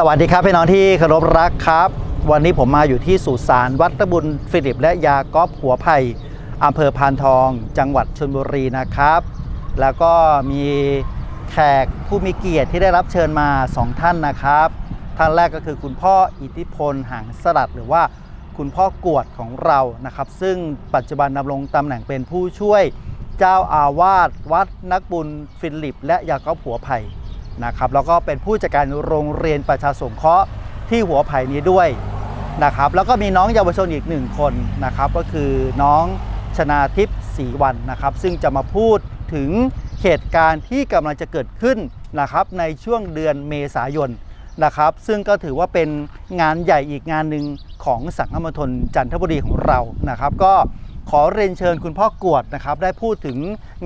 สวัสดีครับพี่น้องที่เคารพรักครับ วันนี้ผมมาอยู่ที่สุสานวัดตะบุญฟิลิป และยากอบหัวไผ่อำเภอพานทอง จังหวัดชลบุรีนะครับ แล้วก็มีแขกผู้มีเกียรติที่ได้รับเชิญมาสองท่านนะครับ ท่านแรกก็คือคุณพ่ออิทธิพลหางสลัด หรือว่าคุณพ่อกวดของเรานะครับ ซึ่งปัจจุบันดำรงตำแหน่งเป็นผู้ช่วยเจ้าอาวาสวัดนักบุญฟิลิป และยากอบหัวไผ่ นะครับแล้วก็เป็นผู้จัดการโรงเรียนประชาสงเคราะห์ที่หัวไผ่นี้ด้วยนะครับแล้วก็มีน้องเยาวชนอีกหนึ่งคนนะครับก็คือน้องชนาทิพย์ศรีวันนะครับ ซึ่งจะมาพูดถึงเหตุการณ์ที่กำลังจะเกิดขึ้นนะครับในช่วงเดือนเมษายนนะครับ ซึ่งก็ถือว่าเป็นงานใหญ่อีกงานหนึ่งของสังฆมณฑลจันทบุรีของเรานะครับ ก็ขอเรียนเชิญคุณพ่อกวดนะครับ ได้พูดถึง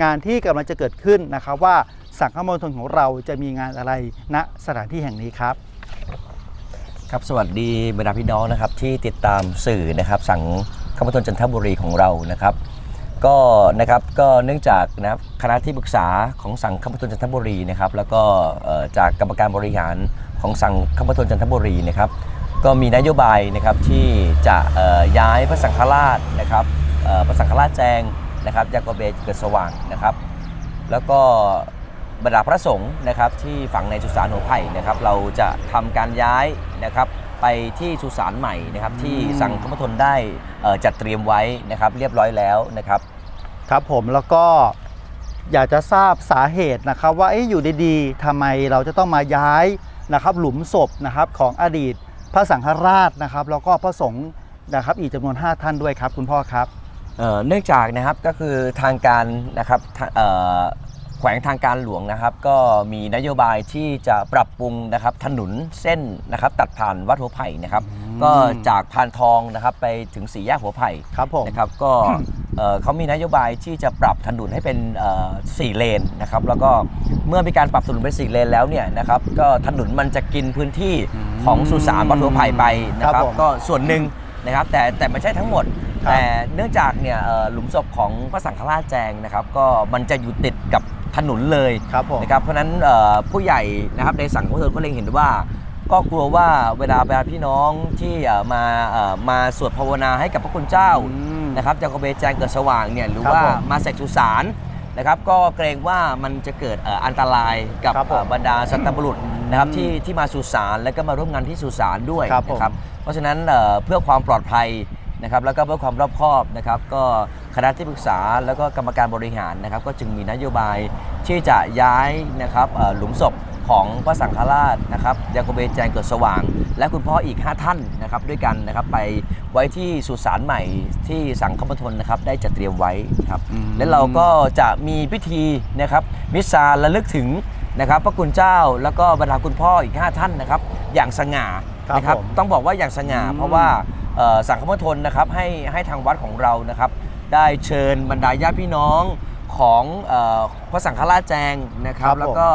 งานที่กำลังจะเกิดขึ้นนะครับว่า สังฆมณฑลของเราจะมีงานอะไรณสถานที่แห่งนี้ครับ ครับสวัสดีบรรดาพี่น้องนะครับที่ติดตามสื่อนะครับ สังฆมณฑลจันทบุรีของเรานะครับก็นะครับก็เนื่องจากนะครับคณะที่ปรึกษาของสังฆมณฑลจันทบุรีนะครับ แล้วก็จากกรรมการบริหารของสังฆมณฑลจันทบุรีนะครับ ก็มีนโยบายนะครับที่จะย้ายพระสังฆราชนะครับพระสังฆราชแจงนะครับยากอบเบเกิดสว่างนะครับ แล้วก็ บรรดาพระสงฆ์นะครับที่ฝังในสุสานหัวไผ่นะครับเราจะทำการย้ายนะครับไปที่สุสานใหม่นะครับที่สังฆมณฑลได้เอ่อจัดเตรียมไว้นะครับเรียบร้อยแล้วนะครับ ครับผมแล้วก็อยากจะทราบสาเหตุนะครับว่าเอ๊ะอยู่ดีๆทำไมเราจะต้องมาย้ายนะครับหลุมศพนะครับของอดีตพระสังฆราชนะครับแล้วก็พระสงฆ์นะครับอีกจำนวน 5 ท่านด้วยครับคุณพ่อครับเอ่อเนื่องจากนะครับก็คือทางการนะครับทาเอ่อ แขวงทางการหลวงนะครับก็มีนโยบายที่จะปรับปรุงนะครับถนนเส้นนะครับตัดผ่านวัดหัวไผ่นะครับอืมก็จากพานทองนะครับไปถึงสี่แยกหัวไผ่ครับผม นะครับก็เอ่อเขามีนโยบายที่จะปรับถนนให้เป็นเอ่อสี่เลนนะครับแล้วก็เมื่อมีการปรับถนนเป็นสี่เลนแล้วเนี่ยนะครับก็ถนนมันจะกินพื้นที่อืมของสุสานวัดหัวไผ่ไปนะคครัรับบผม ก็ส่วนหนึ่งนะครับแต่แต่ไม่ใช่ทั้งหมดครับแต่เนื่องจากเนี่ยเอ่อหลุมศพของพระสังฆราชแจงนะครับก็มันจะอยู่ติดกับ ถนนเลยครับผม นะครับเพราะฉะนั้นเอ่อผู้ใหญ่นะครับในสังคมชนก็เล็งเห็นว่า ก็กลัวว่าเวลาเวลาพี่น้องที่เอ่อมาเอ่อมาสวดภาวนาให้กับพระคุณเจ้าอืมนะครับจากเบแจงเกิดสว่างเนี่ยหรือครับว่าผมมาเสกสุสานนะครับก็เกรงว่ามันจะเกิดเอ่ออันตรายกับครับผมเอ่อบรรดาสัตบุรุษนะครับที่ที่มาสุสานแล้วก็มาร่วมงานที่สุสานด้วยครับผม นะครับ เพราะฉะนั้นเอ่อเพื่อความปลอดภัยนะครับแล้วก็เพื่อความรอบคอบนะครับก็ คณะที่ปรึกษาแล้วก็กรรมการบริหารนะครับ ก็จึงมีนโยบายที่จะย้ายนะครับเอ่อหลุมศพของพระสังฆราชนะครับยาโกเบแจงเกิดสว่าง และคุณพ่ออีก 5 ท่านนะครับด้วยกันนะครับไปไว้ที่สุสานใหม่ที่สังฆมณฑลนะครับได้จัดเตรียมไว้ครับอืมและเราก็จะมีพิธีนะครับมิสซาระลึกถึงนะครับพระคุณเจ้าแล้วก็บรรดาคุณพ่ออีก 5 ท่านนะครับอย่างสง่าครับนะครับผมต้องบอกว่าอย่างสง่าอืมเพราะว่าเอ่อสังฆมณฑลนะครับให้ให้ทางวัดของเรานะครับ ได้เชิญบรรดาญาติพี่น้องของเออพระสังฆราชแจงนะครับ ครับผม แล้วก็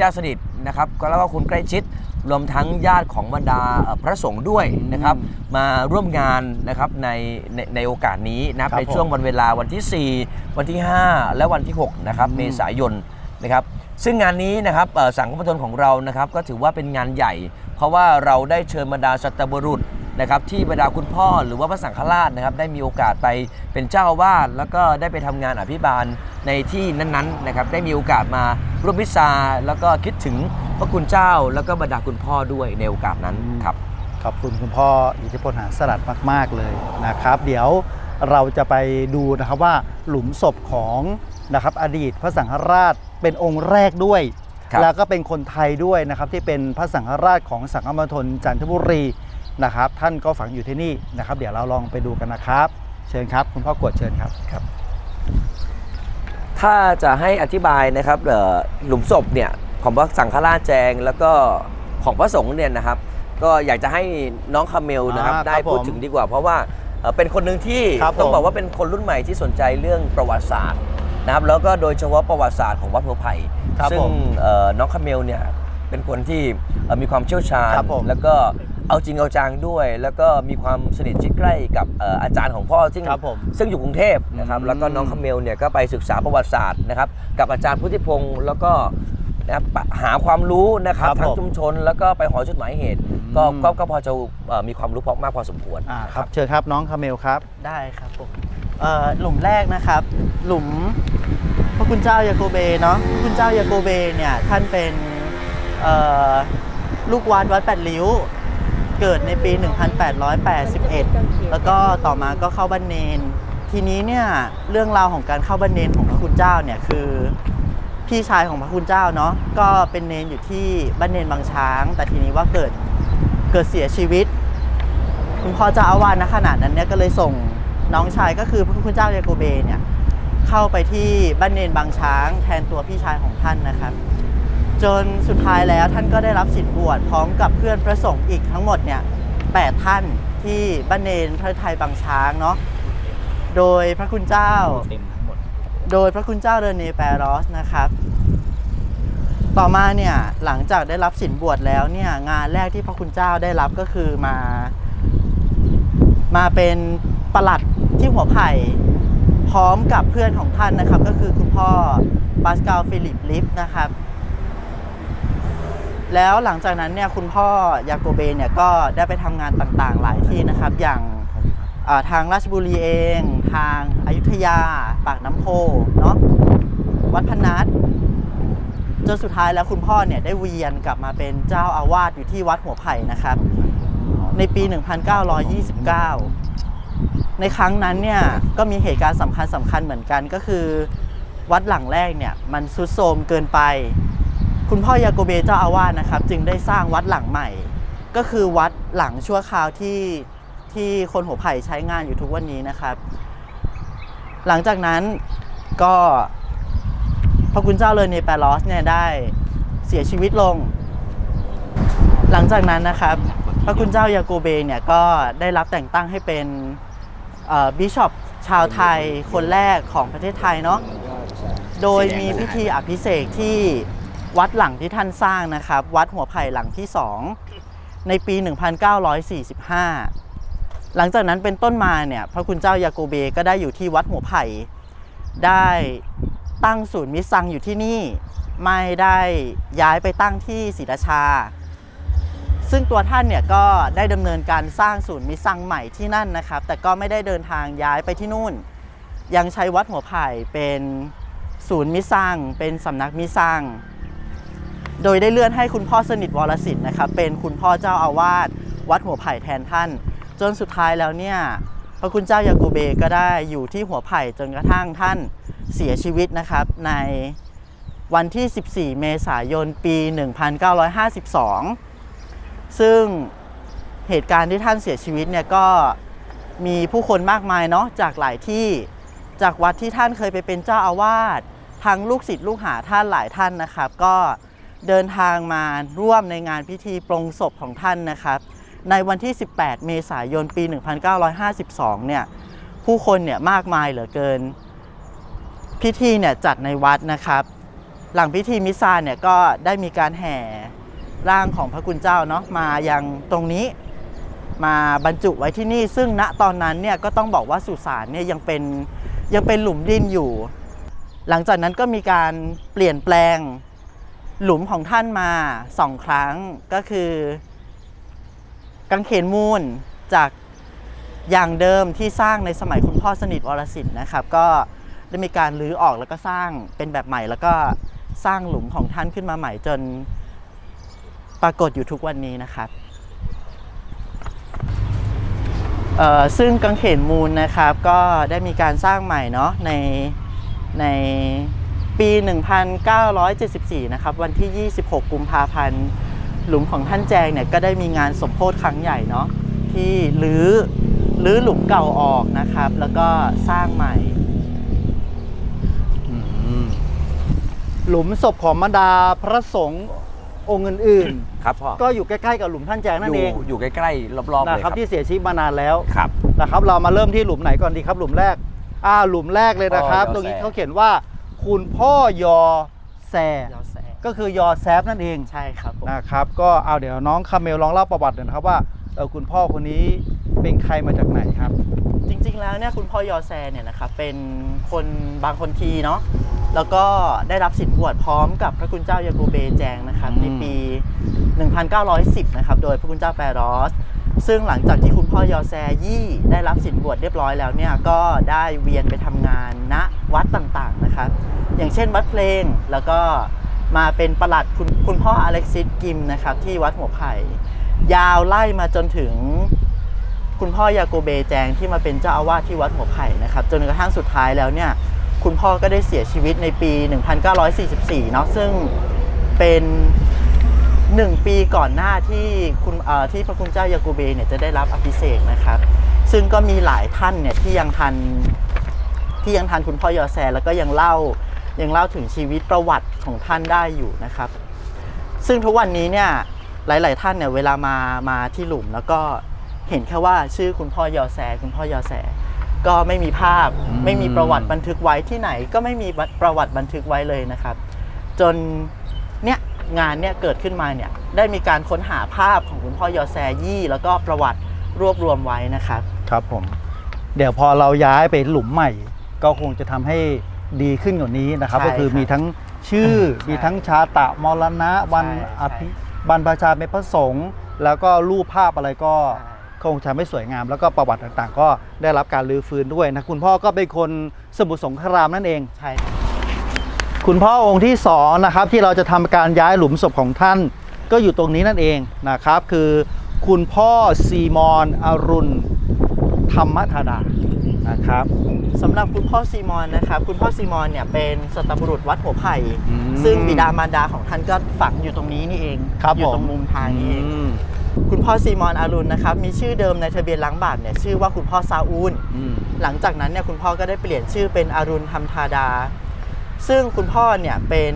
ญาติสนิทนะครับก็แล้วก็คุณใกล้ชิดรวมทั้งญาติของบรรดาเอ่อพระสงฆ์ด้วยนะครับ มาร่วมงานนะครับในในในโอกาสนี้นะคครัรับบในช่วงวันเวลาวันที่ 4 วันที่ 5 และวันที่ 6 นะครับอืมเมษายนนะครับ ซึ่งงานนี้นะครับเอ่อสังฆมณฑลของเรานะครับ ก็ถือว่าเป็นงานใหญ่ เพราะว่าเราได้เชิญบรรดาสัตบุรุษ นะครับที่บรรดาคุณพ่อหรือว่าพระสังฆราชนะครับได้มีโอกาสไปเป็นเจ้าอาวาสแล้วก็ได้ไปทำงานอภิบาลในที่นั้นๆนะครับได้มีโอกาสมาร่วมมิสซาแล้วก็คิดถึงพระคุณเจ้า แล้วก็บรรดาคุณพ่อด้วยในโอกาสนั้นครับขอบคุณคุณพ่ออิทธิพลหาสลัดมาก ๆ เลยนะครับ เดี๋ยวเราจะไปดูนะครับว่าหลุมศพของนะครับอดีตพระสังฆราชเป็นองค์แรกด้วยครับแล้วก็เป็นคนไทยด้วยนะครับที่เป็นพระสังฆราชของสังฆมณฑลจันทบุรี นะครับ ท่านก็ฝังอยู่ที่นี่นะครับ เดี๋ยวเราลองไปดูกันนะครับ เชิญครับ คุณพ่อกวดเชิญครับถ้าจะให้อธิบายนะครับเอ่อหลุมศพเนี่ยของพระสังฆราชแจงแล้วก็ของพระสงฆ์เนี่ยนะครับ ก็อยากจะให้น้องคาเมลนะครับอ่าได้ครับพูดผมถึงดีกว่า เพราะว่าเอ่อเป็นคนหนึ่งที่ครับต้องผมบอกว่าเป็นคนรุ่นใหม่ที่สนใจเรื่องประวัติศาสตร์นะครับ แล้วก็โดยเฉพาะประวัติศาสตร์ของวัดหัวไผ่ครับซึ่ผงมเอ่อน้องคาเมลเนี่ยเป็นคนที่เอ่อมีความเชี่ยวชาญครับผมแล้วก็ เอาจริงเอาจังด้วย แล้วก็มีความสนิทชิดใกล้กับเอ่ออาจารย์ของพ่อซึ่งครับผมซึ่งอยู่กรุงเทพนะครับอืม แล้วก็น้องคาเมลเนี่ยก็ไปศึกษาประวัติศาสตร์นะครับกับอาจารย์พุทธิพงศ์แล้วก็นะครับปะหาความรู้นะครับครับทั้งผมชุมชนแล้วก็ไปหอจดหมายเหตุ ก็อืม ก็ก็พอจะเอ่อมีความรู้พอมากพอสมควร อ่านะครับเชิญครับน้องคาเมลครับ ได้ครับผมเอ่อหลุมแรกนะครับ หลุมพระคุณเจ้ายาโกเบเนาะพระคุณเจ้ายาโกเบเนี่ยท่านเป็นเอ่อลูกวัดวัดแปดริ้ว เกิดในปี 1881 แล้วก็ต่อมาก็เข้าบ้านเนน ทีนี้เนี่ยเรื่องราวของการเข้าบ้านเนนของพระคุณเจ้าเนี่ยคือพี่ชายของพระคุณเจ้าเนาะก็เป็นเนนอยู่ที่บ้านเนนบางช้าง แต่ทีนี้ว่าเกิดเกิดเสียชีวิต คุณพ่อเจ้าอาวาสณขณะนั้นเนี่ยก็เลยส่งน้องชายก็คือพระคุณเจ้ายาโกเบเนี่ยเข้าไปที่บ้านเนนบางช้าง แทนตัวพี่ชายของท่านนะครับ จนสุดท้ายแล้วท่านก็ได้รับสิทธิ์บวชพร้อมกับเพื่อนพระสงฆ์อีกทั้งหมดเนี่ยแปดท่านที่บ้านเนนพระไทยบางช้างเนาะโดยพระคุณเจ้าโดยพระคุณเจ้าเรเนแปรอสนะครับ ต่อมาเนี่ยหลังจากได้รับสินบวชแล้วเนี่ยงานแรกที่พระคุณเจ้าได้รับก็คือมา มาเป็นประหลัดที่หัวไผ่พร้อมกับเพื่อนของท่านนะครับ ก็คือคุณพ่อปาสกาลฟิลิปลิฟนะครับ แล้วหลังจากนั้นเนี่ยคุณพ่อยาโกเบเนี่ยก็ได้ไปทำงานต่างๆ หลายที่นะครับ อย่างอ่าทางราชบุรีเอง ทางอายุทยา ปากน้ำโพเนาะวัดพนัสจนสุดท้ายแล้วคุณพ่อเนี่ยได้เวียนกลับมาเป็นเจ้าอาวาสอยู่ที่วัดหัวไผ่นะครับ ในปี 1929 ในครั้งนั้นเนี่ยก็มีเหตุการณ์สำคัญสำคัญเหมือนกันก็คือ วัดหลังแรกเนี่ยมันซุดโทรมเกินไป คุณพ่อยาโกเบเจ้าอาวาสนะครับ จึงได้สร้างวัดหลังใหม่ ก็คือวัดหลังชั่วคราวที่ที่คนหัวไผ่ใช้งานอยู่ทุกวันนี้นะครับ หลังจากนั้นก็พระคุณเจ้าเลอเนเปลอสเนี่ยได้เสียชีวิตลง หลังจากนั้นนะครับ พระคุณเจ้ายาโกเบเนี่ยก็ได้รับแต่งตั้งให้เป็นบิชอปชาวไทยคนแรกของประเทศไทยเนาะ โดยมีพิธีอภิเษกที่ วัดหลังที่ท่านสร้างนะครับ วัดหัวไผ่หลังที่ 2 ในปี 1945 หลังจากนั้นเป็นต้นมาเนี่ยพระคุณเจ้ายาโกเบก็ได้อยู่ที่วัดหัวไผ่ได้ตั้งศูนย์มิตรซังอยู่ที่นี่ ไม่ได้ย้ายไปตั้งที่ศรีราชา ซึ่งตัวท่านเนี่ยก็ได้ดำเนินการสร้างศูนย์มิตรซังใหม่ที่นั่นนะครับ แต่ก็ไม่ได้เดินทางย้ายไปที่นู่น ยังใช้วัดหัวไผ่เป็นศูนย์มิตรซังเป็นสำนักมิตรซัง โดยได้เลื่อนให้คุณพ่อสนิทวรสิทธิ์นะครับเป็นคุณพ่อเจ้าอาวาสวัดหัวไผ่แทนท่าน จนสุดท้ายแล้วเนี่ยพระคุณเจ้ายากูเบก็ได้อยู่ที่หัวไผ่จนกระทั่งท่านเสียชีวิตนะครับในวันที่ 14 เมษายน ปี 1952 ซึ่งเหตุการณ์ที่ท่านเสียชีวิตเนี่ยก็มีผู้คนมากมายเนาะจากหลายที่จากวัดที่ท่านเคยไปเป็นเจ้าอาวาสทั้งลูกศิษย์ลูกหาท่านหลายท่านนะครับ ก็ เดินทางมาร่วมในงานพิธีปลงศพของท่านนะครับ ในวันที่ 18 เมษายนปี 1952 เนี่ยผู้คนเนี่ยมากมายเหลือเกิน พิธีเนี่ยจัดในวัดนะครับ หลังพิธีมิสซาเนี่ยก็ได้มีการแห่ร่างของพระคุณเจ้าเนาะมายังตรงนี้มาบรรจุไว้ที่นี่ ซึ่งณตอนนั้นเนี่ยก็ต้องบอกว่าสุสานเนี่ยยังเป็นยังเป็นหลุมดินอยู่ หลังจากนั้นก็มีการเปลี่ยนแปลง หลุมของท่านมาสองครั้งก็คือ กังเขนมูลจากอย่างเดิมที่สร้างในสมัยคุณพ่อสนิทวรสิทธิ์นะครับ ก็ได้มีการรื้อออกแล้วก็สร้างเป็นแบบใหม่ แล้วก็สร้างหลุมของท่านขึ้นมาใหม่จนปรากฏอยู่ทุกวันนี้นะครับซึ่งกังเขนมูลนะครับก็ได้มีการสร้างใหม่เนาะในใน ปี 1974 นะครับ วันที่ 26 กุมภาพันธ์ หลุมของท่านแจงเนี่ยก็ได้มีงานสมโพธิครั้งใหญ่เนาะที่รื้อรื้อหลุมเก่าออกนะครับ แล้วก็สร้างใหม่ หลุมศพของบรรดาพระสงฆ์องค์อื่นครับพ่อๆก็อยู่ใกล้ๆกับหลุมท่านแจงนั่นอเอยู่งอยู่ใกล้ๆรอบๆเลยนะคครัรับบที่เสียชีวิตมานานแล้วครับ นะครับ เรามาเริ่มที่หลุมไหนก่อนดีครับ หลุมแรกอ่าหลุมแรกเลยนะครับพ่อยอแซตรงนี้เขาเขียนว่า คุณพ่อยอแซยอแสงก็คือยอแซฟนั่นเองใช่ครับผมนะครับ ก็เอาเดี๋ยวน้องคาเมลลองเล่าประวัติหน่อยนะครับว่าเออคุณพ่อคนนี้เป็นใครมาจากไหนครับ จริง ๆ แล้วเนี่ยคุณพ่อยอแซเนี่ยนะครับเป็นคนบางคนทีเนาะแล้วก็ได้รับสินบวชพร้อมกับพระคุณเจ้ายาโกเบแจงนะครับอืมในปี 1910 นะครับ โดยพระคุณเจ้าแปรอส ซึ่งหลังจากที่คุณพ่อยอแซยี่ได้รับสินบวชเรียบร้อยแล้วเนี่ยก็ได้เวียนไปทำงานณวัดต่างๆนะครับ อย่างเช่นวัดเพลงแล้วก็มาเป็นประหลัดคุณคุณพ่ออเล็กซิสกิมนะครับที่วัดหัวไผ่ยาวไล่มาจนถึงคุณพ่อยาโกเบแจงที่มาเป็นเจ้าอาวาสที่วัดหัวไผ่นะครับจนกระทั่งสุดท้ายแล้วเนี่ยคุณพ่อก็ได้เสียชีวิตในปี 1944 เนาะซึ่งเป็น หนึ่งปีก่อนหน้าที่คุณเอ่อที่พระคุณเจ้ายาโกเบเนี่ยจะได้รับอภิเษกนะครับ ซึ่งก็มีหลายท่านเนี่ยที่ยังทันที่ยังทันคุณพ่อยอแซแล้วก็ยังเล่ายังเล่าถึงชีวิตประวัติของท่านได้อยู่นะครับ ซึ่งทุกวันนี้เนี่ยหลาย ๆ ท่านเนี่ยเวลามามาที่หลุมแล้วก็เห็นแค่ว่าชื่อคุณพ่อยอแซคุณพ่อยอแซก็ไม่มีภาพอืมไม่มีประวัติบันทึกไว้ที่ไหน ก็ไม่มีประวัติบันทึกไว้เลยนะครับ จนเนี่ย งานเนี่ยเกิดขึ้นมาเนี่ยได้มีการค้นหาภาพของคุณพ่อยอแซยี่ แล้วก็ประวัติรวบรวมไว้นะครับครับผม เดี๋ยวพอเราย้ายไปหลุมใหม่ ก็คงจะทำให้ดีขึ้นกว่านี้นะครับ ใช่ก็คือครับมีทั้งชื่อใช่มีทั้งชาตะมรณะวันใช่อภิบรรพชาเป็นพระสงฆ์แล้วก็รูปภาพอะไรก็ใช่ คงทำให้สวยงาม แล้วก็ประวัติต่างๆ ก็ได้รับการรื้อฟื้นด้วยนะคุณพ่อก็เป็นคนสมุทรสงครามนั่นเอง ใช่คุ ณพ่อองค์ที่สองนะครับที่เราจะทำการย้ายหลุมศพของท่าน ก็อยู่ตรงนี้นั่นเองนะครับ คือคุณพ่อซีมอนอรุณธรรมธาดานะครับสำหรับคุณพ่อซีมอนนะครับคุณพ่อซีมอนเนี่ยเป็นสัตบุรุษวัดหัวไผ่อืมซึ่งบิดามารดาของท่านก็ฝังอยู่ตรงนี้นี่เองครับอยู่ผมตรงมุมทางนี้เองมคุณพ่อซีมอนอารุณนะครับมีชื่อเดิมในทะเบียนล้างบาปเนี่ยชื่อว่าคุณพ่อซาอูลอืมหลังจากนั้นเนี่ยคุณพ่อก็ได้เปลี่ยนชื่อเป็นอารุณธรรมธาดา ซึ่งคุณพ่อเนี่ยเป็น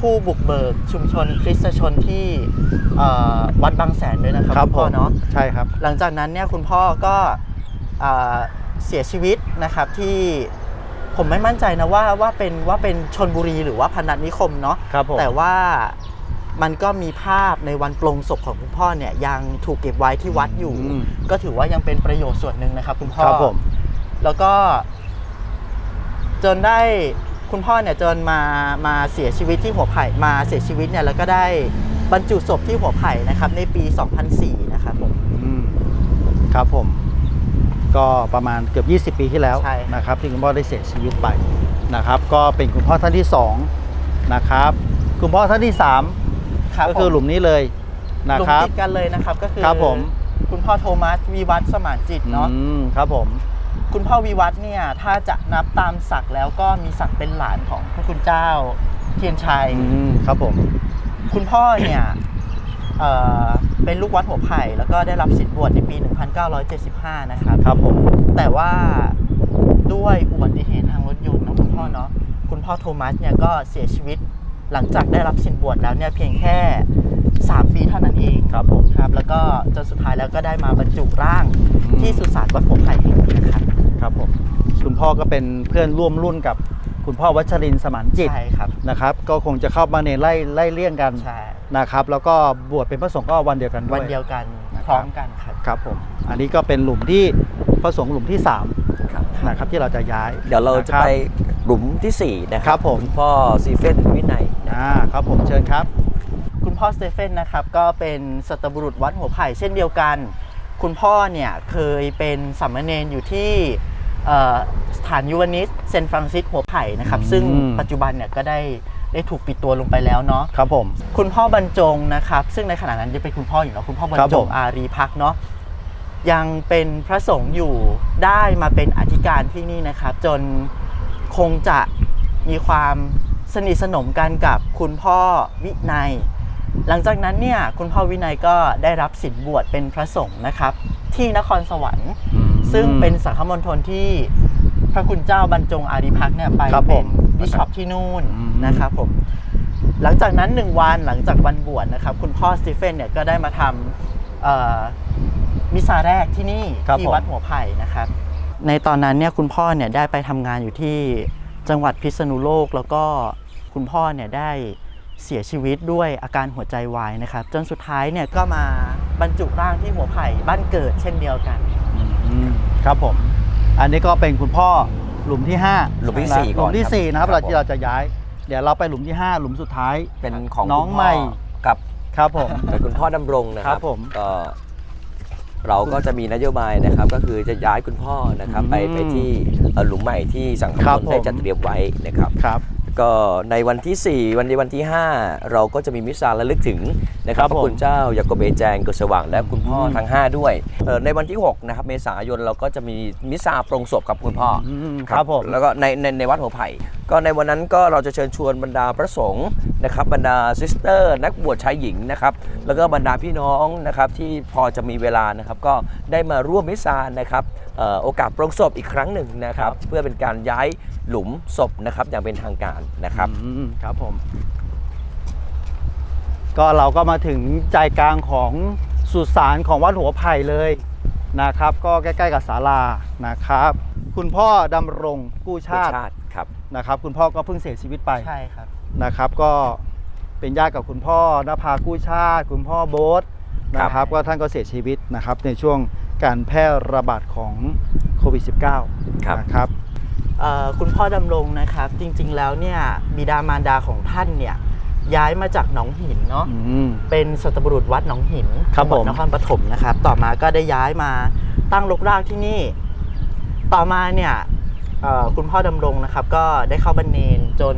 ผู้บุกเบิกชุมชนคริสตชนที่เอ่อวัดบางแสนด้วยนะครับครับคุณผพ่อมเนาะใช่ครับ หลังจากนั้นเนี่ยคุณพ่อก็เอ่อเสียชีวิตนะครับที่ผมไม่มั่นใจนะว่าว่าเป็นว่าเป็นชนบุรีหรือว่าพนัสนิคมเนาะครับผมแต่ว่ามันก็มีภาพในวันปลงศพของคุณพ่อเนี่ยยังถูกเก็บไว้ที่วัดอยู่อืมก็ถือว่ายังเป็นประโยชน์ส่วนหนึ่งนะครับ คุณพ่อครับผมแล้วก็จนได้ คุณพ่อเนี่ยจนมามาเสียชีวิตที่หัวไผ่มาเสียชีวิตเนี่ยแล้วก็ได้บรรจุศพที่หัวไผ่นะครับ ในปี 2004 นะครับผมอืมครับผม ก็ประมาณเกือบ 20 ปีที่แล้วใช่ครับ นะครับ ที่คุณพ่อได้เสียชีวิตไปนะครับ ก็เป็นคุณพ่อท่านที่สองนะครับ คุณพ่อท่านที่สามรับก็คือหลุมนี้เลยนะหลุมครับ ติดกันเลยนะครับ ก็คือครับผม คุณพ่อโทมัสวีวัฒน์สมานจิตเนาะ อืมครับผม คุณพ่อวีวัฒน์เนี่ยถ้าจะนับตามศักดิ์แล้วก็มีศักดิ์เป็นหลานของพระคุณเจ้าเทียนชัย อืมครับผม คุณพ่อเนี่ยเอ่อเป็นลูกวัดหัวไผ่แล้วก็ได้รับสิทธิ์บวชในปี 1975 นะครับ ครับผม แต่ว่าด้วยอุบัติเหตุทางรถยนต์เนาะคุณพ่อเนาะคุณพ่อโทมัสเนี่ยก็เสียชีวิตหลังจากได้รับสินบวชแล้วเนี่ยเพียงแค่ 3 ปีเท่านั้นเองครับผมครับ แล้วก็จนสุดท้ายแล้วก็ได้มาบรรจุร่างอืม ที่สุสานวัดหัวไผ่แห่งนี้นะ ครับครับผมคุณพ่อก็เป็นเพื่อนร่วมรุ่นกับคุณพ่อวัชรินทร์สมานจิตใช่ครับนะครับ ก็คงจะเข้ามาในไล่ไล่เลี่ยงกันใช่นะครับ แล้วก็บวชเป็นพระสงฆ์ก็วันเดียวกันด้วย วันเดียวกันนะครับ พร้อมกันครับ ครับผมอันนี้ก็เป็นหลุมที่พระสงฆ์หลุมที่ครับ3นะครับที่เราจะย้าย เดี๋ยวเราจะนคบไปหลุมที่ 4 นะคครัรับบผม ณพ่อซีเฟนวินัยนะอ่าครับผมเชิญครับ คุณพ่อสเตเฟนนะครับก็เป็นสัตบุรุษวัดหัวไผ่เช่นเดียวกัน คุณพ่อเนี่ยเคยเป็นสามเณรอยู่ที่เอ่อ สถานยูวานิสเซนต์ฟรังซิสหัวไผ่นะครับอืมซึ่งปัจจุบันเนี่ยก็ได้ได้ถูกปิดตัวลงไปแล้วเนาะครับผมคุณพ่อบรรจงนะครับ ซึ่งในขณะนั้นยังเป็นคุณพ่ออยู่เนาะคุณพ่อบรรครับจผงมอารีพักษ์เนาะยังเป็นพระสงฆ์อยู่ได้มาเป็นอธิการที่นี่นะครับ จนคงจะมีความสนิทสนมกันกับคุณพ่อวินัย หลังจากนั้นเนี่ยคุณพ่อวินัยก็ได้รับสินบวชเป็นพระสงฆ์นะครับ ที่นครสวรรค์อืม ซึ่งเป็นสังฆมณฑลที่พระคุณเจ้าบรรจงอารีพักษ์เนี่ยไปครับผเป็มนบิชอปที่นู่นอืม นะครับผม หลังจากนั้นหนึ่งวันหลังจากวันบวชนะครับ คุณพ่อสตีเฟนเนี่ยก็ได้มาทำเอ่อมิสซาแรกที่นี่ครับที่ผม วัดหัวไผ่นะครับ ในตอนนั้นเนี่ยคุณพ่อเนี่ยได้ไปทำงานอยู่ที่จังหวัดพิษณุโลก แล้วก็คุณพ่อเนี่ยได้เสียชีวิตด้วยอาการหัวใจวายนะครับ จนสุดท้ายเนี่ยก็มาบรรจุร่างที่หัวไผ่บ้านเกิดเช่นเดียวกันอืม ครับผม อันนี้ก็เป็นคุณพ่อหลุมที่ห้าหลุมที่นะสี่หก่ลุอนมที่ครับสี่นะครับครับ เราที่เราจะย้าย เดี๋ยวเราไปหลุมที่ห้าหลุมสุดท้าย เป็นของน้องคุณพ่ใหม่ กับครับผม เป็นคุณพ่อดำรงนะคครัรับบผมก็เราก็จะมีนโยบายนะครับ ก็คือจะย้ายคุณพ่อนะครับ ไปอืมไปที่เอ่อหลุมใหม่ที่สังคมครับชนได้ผมจัดเตรียมไว้นะครับ ครับ ก็ในวันที่ 4 วันในวันที่ 5 เราก็จะมีมิสซาระลึกถึงนะคครับรับพระคุณผมเจ้ายาโกเบแจงกุศสว่างและคุณพ่ออมทั้ง 5 ด้วยเอ่อในวันที่6นะครับเมษายนเราก็จะมีมิสซาปรงศพกับคุณพ่ออมครับผมแล้วก็ในในในวัดหัวไผ่ก็ในวันนั้นก็เราจะเชิญชวนบรรดาพระสงฆ์ นะครับบรรดาซิสเตอร์นักบวชชายหญิงนะครับแล้วก็บรรดาพี่น้องนะครับที่พอจะมีเวลานะครับก็ได้มาร่วมมิสซานะครับเอ่อโอกาสปรงศพอีกครั้งหนึ่งนะครับเพื่อเป็นการย้ายหลุมศพนะครับอย่างเป็นทางการนะครับอืมครับผมก็เราก็มาถึงใจกลางของสุสานของวัดหัวไผ่เลยนะครับ ก็ใกล้ๆกับศาลานะครับ คุณพ่อดำรงกู้ชาติชาติครับนะครับ คุณพ่อก็เพิ่งเสียชีวิตไปใช่ครับ นะครับ ก็เป็นญาติกับคุณพ่อนภากู้ชาติ คุณพ่อโบ๊ทนะคครัรับบก็ท่านก็เสียชีวิตนะครับในช่วงการแพร่ระบาดของโควิด -19 ครับนะครับเอ่อคุณพ่อดำรงนะครับ จริงๆแล้วเนี่ยบิดามารดาของท่านเนี่ยย้ายมาจากหนองหินเนาะอืมเป็นสัตบุรุษวัดหนองหินครับจังหวัผดมนครปฐมนะครับ ต่อมาก็ได้ย้ายมาตั้งรกรากที่นี่ ต่อมาเนี่ยเอ่อคุณพ่อดำรงนะครับ ก็ได้เข้าบรรเนนจน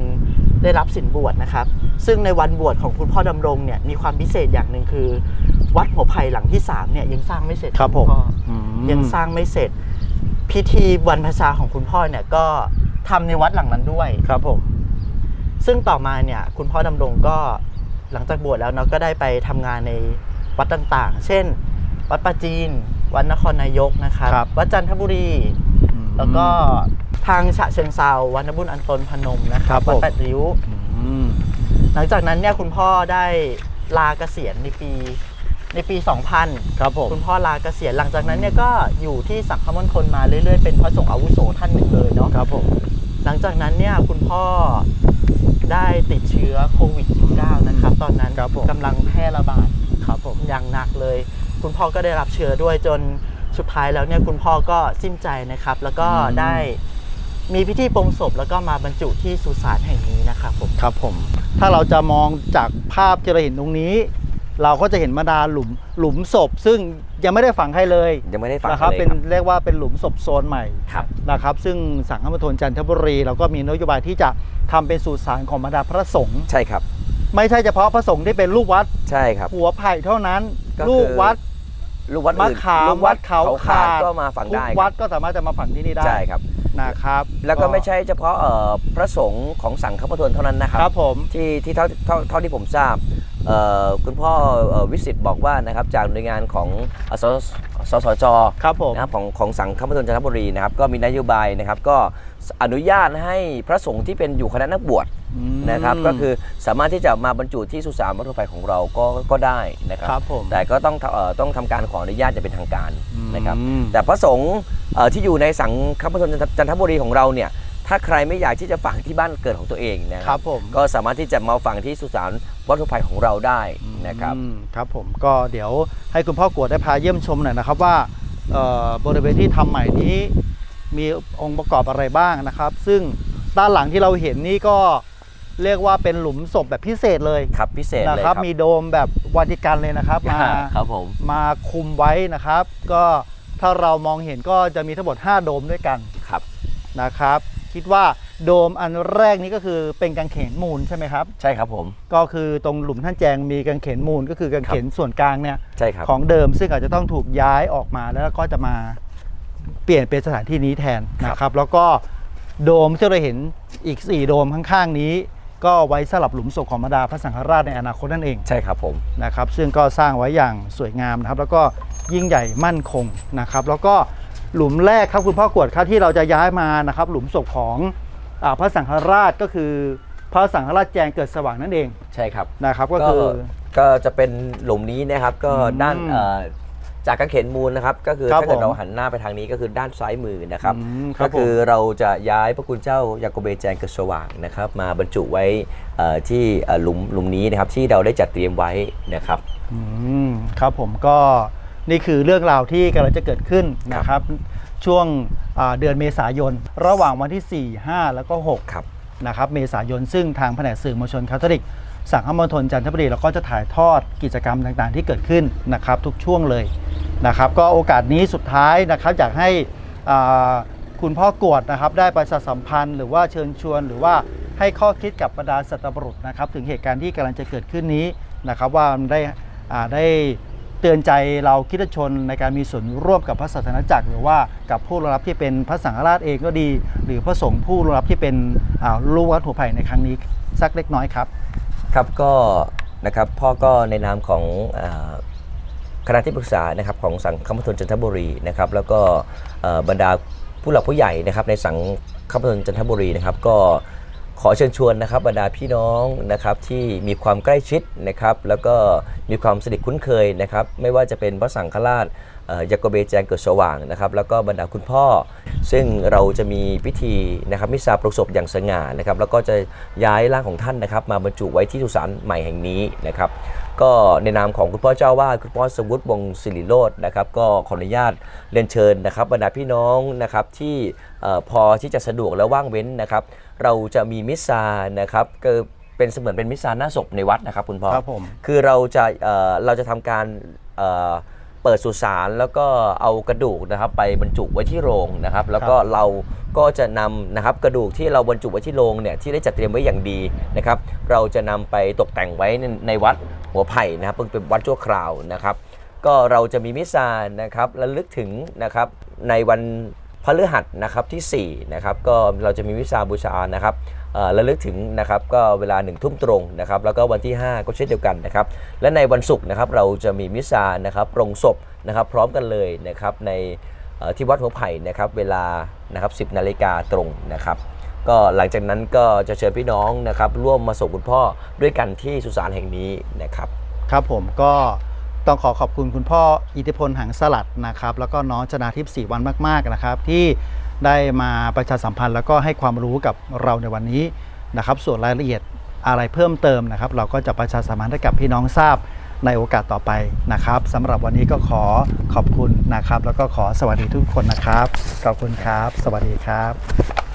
ได้รับสินบวชนะครับ ซึ่งในวันบวชของคุณพ่อดำรงเนี่ยมีความพิเศษอย่างหนึ่งคือ วัดหัวไผ่หลังที่สามเนี่ยยังสร้างไม่เสร็จครับผมณพ่ออืมยังสร้างไม่เสร็จ พิธีวันพระชาของคุณพ่อเนี่ยก็ทำในวัดหลังนั้นด้วย ครับผม ซึ่งต่อมาเนี่ยคุณพ่อดำรงก็หลังจากบวชแล้วเนาะก็ได้ไปทำงานในวัดต่างๆ เช่น วัดปราจีน วัดนครนายกนะครับ ครับ วัดจันทบุรีอืมแล้วก็ ทางฉะเชิงเซาวัดนบุญอันตนพนมนะคครัรับบวัดผมแปดริ้วอืมหลังจากนั้นเนี่ยคุณพ่อได้ลาเกษียณในปีในปี 2000 ครับผมคุณพ่อลาเกษียณหลังจากนั้นเนี่ยก็อยู่ที่สังฆมณฑลมาเรื่อยๆ เป็นพระสงฆ์อาวุโสท่านหนึ่งเลยเนาะครับผมหลังจากนั้นเนี่ยคุณพ่อได้ติดเชื้อโควิด -19 นะครับ ตอนนั้นครับผมกำลังแพร่ระบาดครับผมอย่างหนักเลย คุณพ่อก็ได้รับเชื้อด้วยจนสุดท้ายแล้วเนี่ยคุณพ่อก็สิ้นใจนะครับ แล้วก็อืมได้ มีพิธีปลงศพแล้วก็มาบรรจุที่สุสานแห่งนี้นะครับผม ครับผม ถ้าเราจะมองจากภาพที่เราเห็นตรงนี้ เราก็จะเห็นบรรดาหลุมหลุมศพ ซึ่งยังไม่ได้ฝังใครเลยยังไม่ได้ฟังนะครับ เลยเป็นครับเรียกว่าเป็นหลุมศพโซนใหม่ครับ นะครับ ซึ่งสังฆมณฑลจันทบุรี เราก็มีนโยบายที่จะทำเป็นสุสานของบรรดาพระสงฆ์ใช่ครับ ไม่ใช่เฉพาะพระสงฆ์ที่เป็นลูกวัดใช่ครับ หัวไผ่เท่านั้น ก็คือ ลูกวัด ลูกวัดมะอื่นขามลูกวัดเขาขาดก็มาฝังทุได้กควัรัดบก็สามารถจะมาฝังที่นี่ได้ใช่ครับ นะครับแล้วก็ไม่ใช่เฉพาะเอ่อพระสงฆ์ของสังฆปทนเท่านั้นนะครัครับผมที่ที่เท่าเท่าเท่าที่ผมทราบเอ่อคุณพ่อเอ่อวิสิตบอกว่านะครับจากหน่วยงานของเอ่อสสสจ ครับผม นะครับของของสังฆปทนจันทบุรีนะครับก็มีนโยบายนะครับก็อนุญาตให้พระสงฆ์ที่เป็นอยู่คณะนักบวชอืม นะครับ ก็คือสามารถที่จะมาบรรจุที่สุสานวัดทั่วไปของเราก็ก็ได้นะครับ ครับผมแต่ก็ต้องทำเอ่อต้องทำการขออนุญาตจะเป็นทางการนะครับ อืม แต่พระสงฆ์เอ่อที่อยู่ในสังฆปทนจันทบุรีของเราเนี่ย ถ้าใครไม่อยากที่จะฝังที่บ้านเกิดของตัวเองนะคครัรับบผม ก็สามารถที่จะมาฝังที่สุสานวัดทั่วไปของเราได้นะครับ อืมครับผมก็เดี๋ยวให้คุณพ่อกวดได้พาเยี่ยมชมหน่อยนะครับว่าเอ่อบริเวณที่ทำใหม่นี้ มีองค์ประกอบอะไรบ้างนะครับ ซึ่งด้านหลังที่เราเห็นนี่ก็ เรียกว่าเป็นหลุมศพแบบพิเศษเลยครับพิเศษนะเลยคครัรับ บมีโดมแบบวาติกันเลยนะครับมาครับผม มาคุมไว้นะครับ ก็ถ้าเรามองเห็นก็จะมีทั้งหมด 5 โดมด้วยกันครับ นะครับ คิดว่าโดมอันแรกนี้ก็คือเป็นกางเขนมูลใช่ไหมครับ ใช่ครับผม ก็คือตรงหลุมท่านแจงมีกางเขนมูลก็คือกางเขนส่วนกลางเนี่ย ใช่ครับ ของเดิมซึ่งอาจจะต้องถูกย้ายออกมาแล้วก็จะมาเปลี่ยนเป็นสถานที่นี้แทนนะครับ แล้วก็โดมที่เราเห็นอีก 4 โดมข้างๆนี้ ก็ไว้สำหรับหลุมศพของบรรดาพระสังฆราชในอนาคตนั่นเองใช่ครับผมนะครับซึ่งก็สร้างไว้อย่างสวยงามนะครับ แล้วก็ยิ่งใหญ่มั่นคงนะครับ แล้วก็หลุมแรกครับคุณพ่อกวดครับที่เราจะย้ายมานะครับ หลุมศพของอาพระสังฆราชก็คือพระสังฆราชแจงเกิดสว่างนั่นเองใช่ครับนะครับก็คือ ก็จะเป็นหลุมนี้นะครับก็อืมด้านเอ่อ จากกางเขนมูลนะครับก็คือครับถ้าเกิดผมเราหันหน้าไปทางนี้ก็คือด้านซ้ายมือนะครับอืมครับก็คือเราจะย้ายพระคุณเจ้ายาโกเบแจงเกิดสว่างนะครับมาบรรจุไว้เอ่อที่เอ่อหลุมหลุมนี้นะครับที่เราได้จัดเตรียมไว้นะครับ อืมครับผมก็นี่คือเรื่องราวที่กำลังจะเกิดขึ้นนะครับ ช่วงอ่าเดือนเมษายน ระหว่างวันที่ 4 5 แล้วก็ 6 ครับ นะครับเมษายนซึ่งทางแผนกสื่อมวลชนคาทอลิก สังฆมณฑลจันทบุรีเราก็จะถ่ายทอดกิจกรรมต่างๆ ที่เกิดขึ้นนะครับทุกช่วงเลยนะครับ ก็โอกาสนี้สุดท้ายนะครับอยากให้คุณพ่อกวดนะครับได้ประชาสัมพันธ์ หรือว่าเชิญชวนหรือว่าให้ข้อคิดกับบรรดาสัตว์บุรุษนะครับ ถึงเหตุการณ์ที่กำลังจะเกิดขึ้นนี้นะครับ ว่ามันได้ได้เตือนใจเราคิดชนในการมีส่วนร่วมกับพระศาสนาจักร หรือว่ากับผู้รับที่เป็นพระสังฆราชเองก็ดี หรือพระสงฆ์ผู้รับที่เป็นลูกวัดหัวไผ่ในครั้งนี้สักเล็กน้อยครับ ครับก็นะครับพ่อก็ในนามของคณะที่ปรึกษานะครับของสังฆมณฑลจันทบุรีนะครับแล้วก็บรรดาผู้หลักผู้ใหญ่นะครับในสังฆมณฑลจันทบุรีนะครับก็ขอเชิญชวนนะครับบรรดาพี่น้องนะครับที่มีความใกล้ชิดนะครับแล้วก็มีความสนิทคุ้นเคยนะครับไม่ว่าจะเป็นพระสังฆราช ยากเบแจงเกิดสว่างนะครับแล้วก็บรรดาคุณพ่อ ซึ่งเราจะมีพิธีนะครับมิสซาปรกศพอย่างสง่านะครับแล้วก็จะย้ายร่างของท่านนะครับมาบรรจุไว้ที่สุสานใหม่แห่งนี้นะครับก็ในนามของคุณพ่อเจ้าวาดคุณพ่อสวุฒิวงศ์สิริโรจน์นะครับก็ขออนุญาตเรียนเชิญนะครับบรรดาพี่น้องนะครับที่เอ่อพอที่จะสะดวกและว่างเว้นนะครับเราจะมีมิสซานะครับก็เป็นเสมือนเป็นมิสซาหน้าศพในวัดนะครับคุณพ่อครับผมคือเราจะเอ่อเราจะทำการ เอ่อเปิดสุสานแล้วก็เอากระดูกนะครับไปบรรจุไว้ที่โรงนะครับ แล้วก็เราก็จะนำนะครับกระดูกที่เราบรรจุไว้ที่โรงเนี่ยที่ได้จัดเตรียมไว้อย่างดีนะครับเราจะนำไปตกแต่งไว้ในในวัดหัวไผ่นะครับเพิ่งเป็นวัดชั่วคราวนะครับ ก็เราจะมีมิสซานะครับระลึกถึงนะครับในวันพฤหัสนะครับที่4นะครับก็เราจะมีมิสซาบูชานะครับเอ่อ ระลึกถึงนะครับก็เวลาหนึ่งทุ่มตรงนะครับแล้วก็วันที่ 5 ก็เช่นเดียวกันนะครับและในวันศุกร์นะครับเราจะมีมิสซานะครับปรงศพนะครับพร้อมกันเลยนะครับในที่วัดหัวไผ่นะครับเวลานะครับ10นาฬิกาตรงนะครับก็หลังจากนั้นก็จะเชิญพี่น้องนะครับร่วมมาส่งคุณพ่อด้วยกันที่สุสานแห่งนี้นะครับครับผมก็ต้องขอขอบคุณคุณพ่ออิทธิพลหังสลัดนะครับแล้วก็น้องชนาทิพย์สีวันมากๆนะครับที่ ได้มาประชาสัมพันธ์ แล้วก็ให้ความรู้กับเราในวันนี้นะครับ ส่วนรายละเอียดอะไรเพิ่มเติมนะครับ เราก็จะประชาสัมพันธ์ให้กับพี่น้องทราบในโอกาสต่อไปนะครับสำหรับวันนี้ก็ขอขอบคุณนะครับ แล้วก็ขอสวัสดีทุกคนนะครับขอบคุณครับ สวัสดีครับ